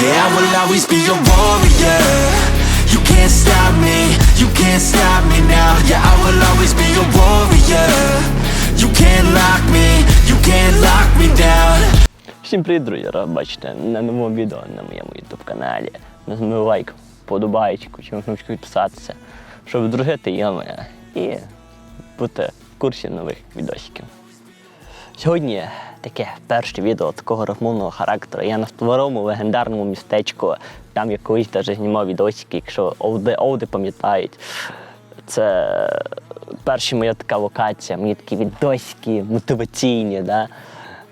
Yeah, I will always be a warrior. You can't stop me, you can't stop me now. Yeah, I will always be a warrior. You can't lock me, you can't lock me down. Всім привіт, друзі! Рад бачите на новому відео на моєму YouTube каналі. Нажми лайк, подобаєчку, чи кнопочку підписатися, щоб дружити ями і бути в курсі нових відосиків. Сьогодні таке перше відео такого розмовного характеру. Я на старому легендарному містечку. Там я колись навіть знімав відосики, якщо овди, овди пам'ятають. Це перша моя така локація, мені такі відосики мотиваційні. Да?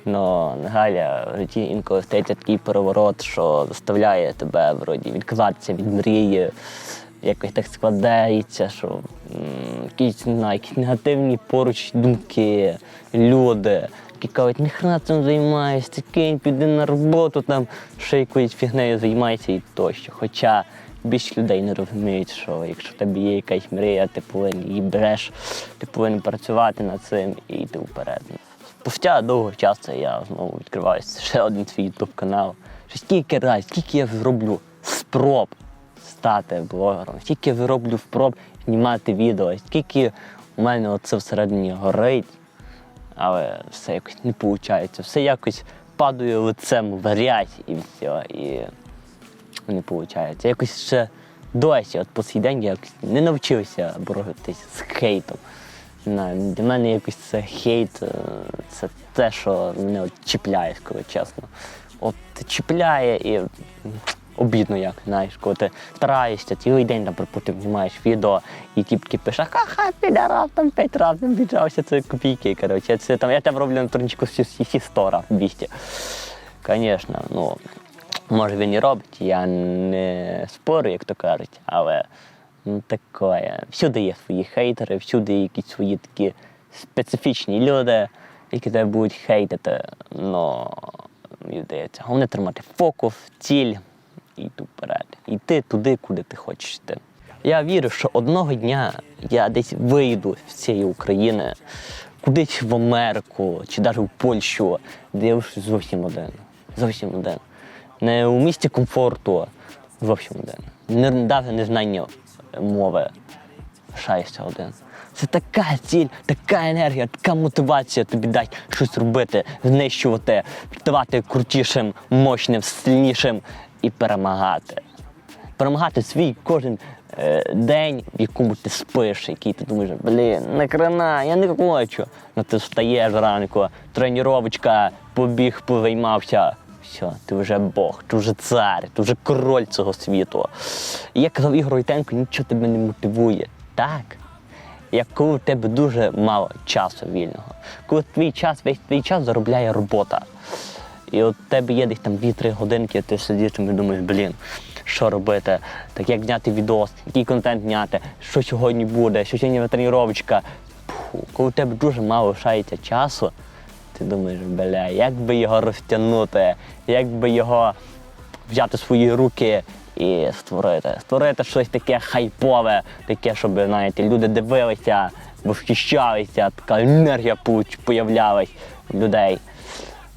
Но Галя в житті інколи стається такий переворот, що заставляє тебе вроді відказатися від мрії. Якось так складається, що якісь, знаю, негативні поруч думки, люди, які кажуть, ніхрена цим займаєшся, кинь, піди на роботу, там ще якоюсь фігнею займайся і тощо. Хоча більше людей не розуміють, що якщо в тебе є якась мрія, ти повинен її береш, ти повинен працювати над цим і йти вперед. Спустя довго часу я знову відкриваю ще один свій ютуб канал. Скільки разів, скільки я зроблю спроб стати блогером, скільки я зроблю спроб знімати відео, скільки у мене оце всередині горить, але все якось не виходить. Все якось падає лицем в грязь і все. І не виходить. Якось ще досі, от по цей день я якось не навчився боротися з хейтом. Для мене якось це хейт, е, це те, що мене от чіпляє, скажу чесно. От чіпляє і обідно як, знаєш, коли ти стараєшся цілий день, там, припустимо, знімаєш відео, і тільки пише, ха-ха, підарав, там п'ять разів біжався, це копійки, коротше. Це, там, я тебе роблю на турнічку всі 100 разів, 200. Звісно, ну, може він і робить, я не спорю, як то кажуть, але ну, таке. Всюди є свої хейтери, всюди є якісь свої такі специфічні люди, які тебе будуть хейтити. Ну, мені здається, головне тримати фокус, ціль. Йти туди, куди ти хочеш йти. Я вірю, що одного дня я десь вийду з цієї України, кудись в Америку чи навіть в Польщу, де я зовсім один. Зовсім один. Не у місті комфорту, зовсім один. Не, навіть незнання мови лишаєшся один. Це така ціль, така енергія, така мотивація тобі дасть щось робити, знищувати, ставати крутішим, мощним, сильнішим і перемагати. Перемагати свій кожен е, день, в якому ти спиш, який ти думаєш, блін, нахрена, я не хочу. Ну ти встаєш зранку, тренувачка, побіг, позаймався. Все, ти вже Бог, ти вже цар, ти вже король цього світу. І як казав Ігор Войтенко, нічого тебе не мотивує. Так. Як коли у тебе дуже мало часу вільного, коли твій час, весь твій час заробляє робота. І от тебе є десь там 2-3 годинки, ти сидиш і думаєш, блін, що робити, так як зняти відос, який контент зняти, що сьогодні буде, що сьогодні тренувачка. Коли у тебе дуже мало лишається часу, ти думаєш, бля, як би його розтягнути, як би його взяти в свої руки і створити. Створити щось таке хайпове, таке, щоб, знаєте, люди дивилися, восхищалися, така енергія появлялась людей.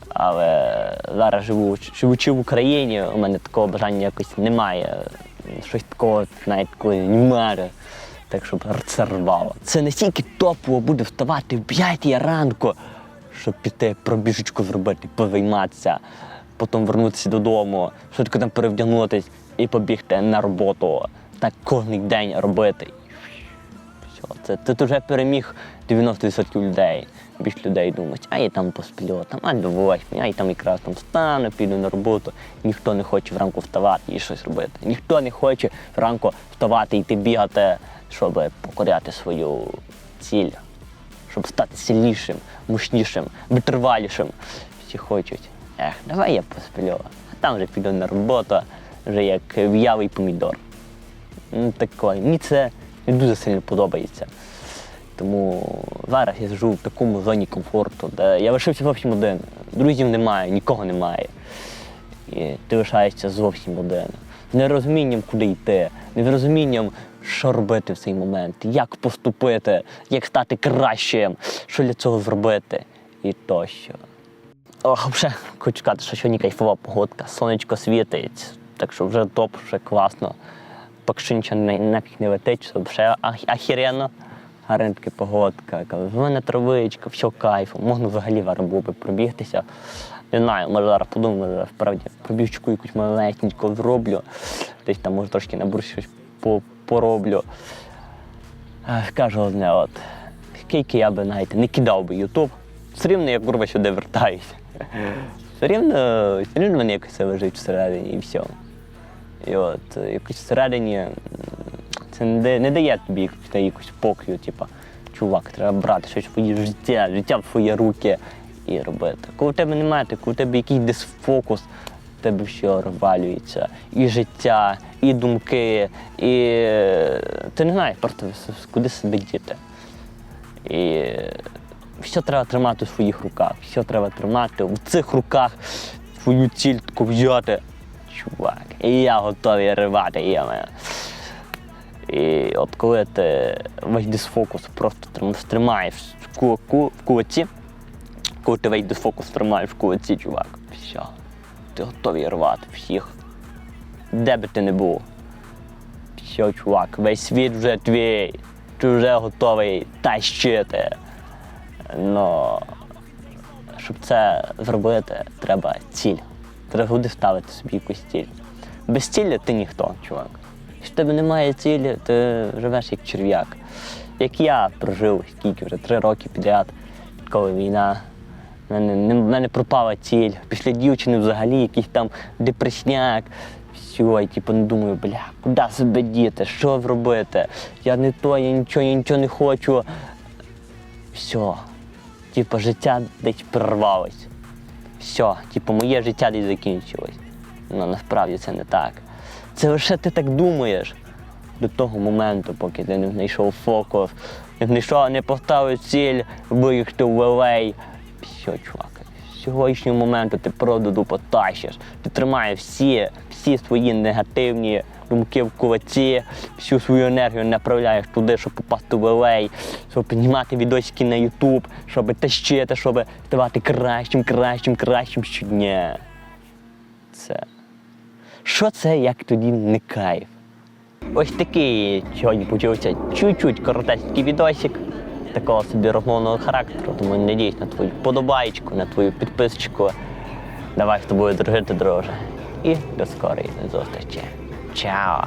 Але зараз живу, живучи в Україні, у мене такого бажання якось немає. Щось такого, навіть такої немає. Так, щоб це рвало. Це настільки топово буде вставати в 5 ранку, щоб піти пробіжечку зробити, позайматися, потім вернутися додому, швидко там перевдягнутись і побігти на роботу. Так кожен день робити. Все, це ти вже переміг 90% людей. Більш людей думають, а я там посплю, там, а до восьми, а я там якраз там встану, піду на роботу. Ніхто не хоче вранку вставати і щось робити. Ніхто не хоче вранку вставати йти бігати, щоб покоряти свою ціль, щоб стати сильнішим, мощнішим, витривалішим. Всі хочуть. Ех, давай я посплю, а там вже піду на роботу, вже як в'явий помідор. Ну. Мені це не дуже сильно подобається. Тому зараз я живу в такому зоні комфорту, де я лишився зовсім один. Друзів немає, нікого немає. І ти лишаєшся зовсім один. З нерозумінням, куди йти, нерозумінням, що робити в цей момент, як поступити, як стати кращим, що для цього зробити і тощо. Ох, вже хочу сказати, що сьогодні кайфова погодка, сонечко світить, так що вже топ, вже класно. Поки що нічого не, не летить, що вже ах- ахіренно. Гарна така в мене травичка, все кайфу. Можна взагалі зараз було би пробігтися. Не знаю, може зараз подумаю, справді пробіжку якусь маленьку зроблю. Десь там може трошки на бурсі щось пороблю. Кажу одне, от, скільки я би навіть не кидав би Ютуб, все рівно я курва сюди вертаюся. Все рівно, все рівно мене якось лежить всередині і все. І от якось всередині це не не дає тобі якусь, спокою, типу, чувак, треба брати щось своє життя, життя в свої руки і робити. Коли в тебе немає, коли в тебе якийсь дисфокус, в тебе все розвалюється. І життя, і думки, і е, ти не знаєш просто куди себе діти. І все треба тримати у своїх руках, все треба тримати в цих руках свою ціль таку взяти. Чувак, і я готовий ривати, є мене. І от коли ти весь дисфокус просто трим- тримаєш в кулаці, коли ти весь дисфокус тримаєш в кулаці, чувак, все, ти готовий рвати всіх. Де би ти не був. Все, чувак, весь світ вже твій, ти вже готовий тащити. Но щоб це зробити, треба ціль. Треба буде ставити собі якусь ціль. Без цілі ти ніхто, чувак. Якщо в тебе немає цілі, ти живеш як черв'як. Як я прожив скільки вже три роки підряд, коли війна. В мене, мене пропала ціль. Після дівчини взагалі якийсь там депресняк. Все, і типу не думаю, бля, куди себе діти, що зробити? Я не то, я нічого, я нічого не хочу. Все. Типу, життя десь прервалось. Все, типу, моє життя десь закінчилось. Ну насправді це не так. Це лише ти так думаєш до того моменту, поки ти не знайшов фокус, не знайшов, не поставив ціль, виїхати в LA. Все, чувак, з сьогоднішнього моменту ти продуду потащиш. Ти тримаєш всі, всі свої негативні думки в кулаці, всю свою енергію направляєш туди, щоб попасти в LA, щоб піднімати відосики на YouTube, щоб тащити, щоб ставати кращим, кращим, кращим щодня. Це. Що це, як тоді не кайф? Ось такий сьогодні почувся чуть-чуть коротенький відосик такого собі розмовного характеру. Тому надіюсь на твою подобаєчку, на твою підписочку. Давай з тобою дружити, друже. І до скорої зустрічі. Чао!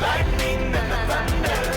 Lightning and the thunder.